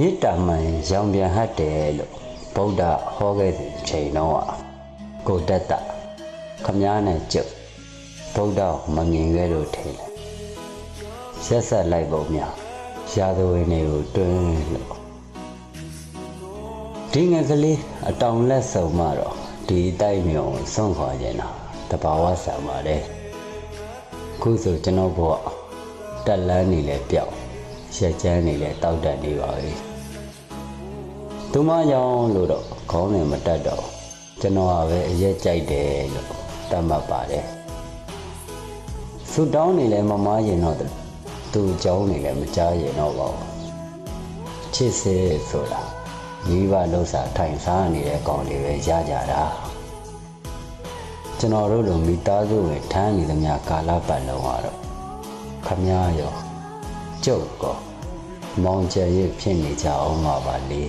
မေတ္တာမှန်ရောင်ပြန်ဟတ်တယ်လို့ဗုဒ္ဓဟောခဲ့တဲ့ချိန်တော့อ่ะကိုတတ္တခမားနဲ့ကျုပ်ဗုဒ္ဓမငင်ခဲ့လို့ထင်တယ်ဆက်ဆက်လိုက်ပုံများရာဇဝင်တွေကိုတွင်းလို့ဒီငယ်ကလေးအတောင်လက်ဆုံမှတော့ဒီတိုက်မြုံဆွန့်ခွာခြင်းတာတဘာဝဆံပါတယ်ခုဆိုကျွန်တော်ဘဝတက်လန်းနေလဲပြောက်ရက်ချမ်းနေလဲတောက်တက်နေပါပြီ သူမရောင်လို့တော့ခေါင်းနဲ့မတက်တော့ကျွန်တော်ကပဲအရက်ကြိုက်တယ်လို့တတ်မှတ်ပါတယ်ဆူတောင်းနေလဲမမားရင်တော့သူ့เจ้าနေလဲမကြားရင်တော့ပါဘူးချစ်စေဆိုတာမိဘလှုပ်စာထိုင်စားနေတဲ့ကောင်တွေပဲရကြတာကျွန်တော်တို့လိုမိသားစုဝင်ထမ်းနေသမျှကာလပတ်လုံးကတော့ခမည်းရောကျုပ်ကောမောင်ကျယ်ရဖြစ်နေကြအောင်ပါပါလေ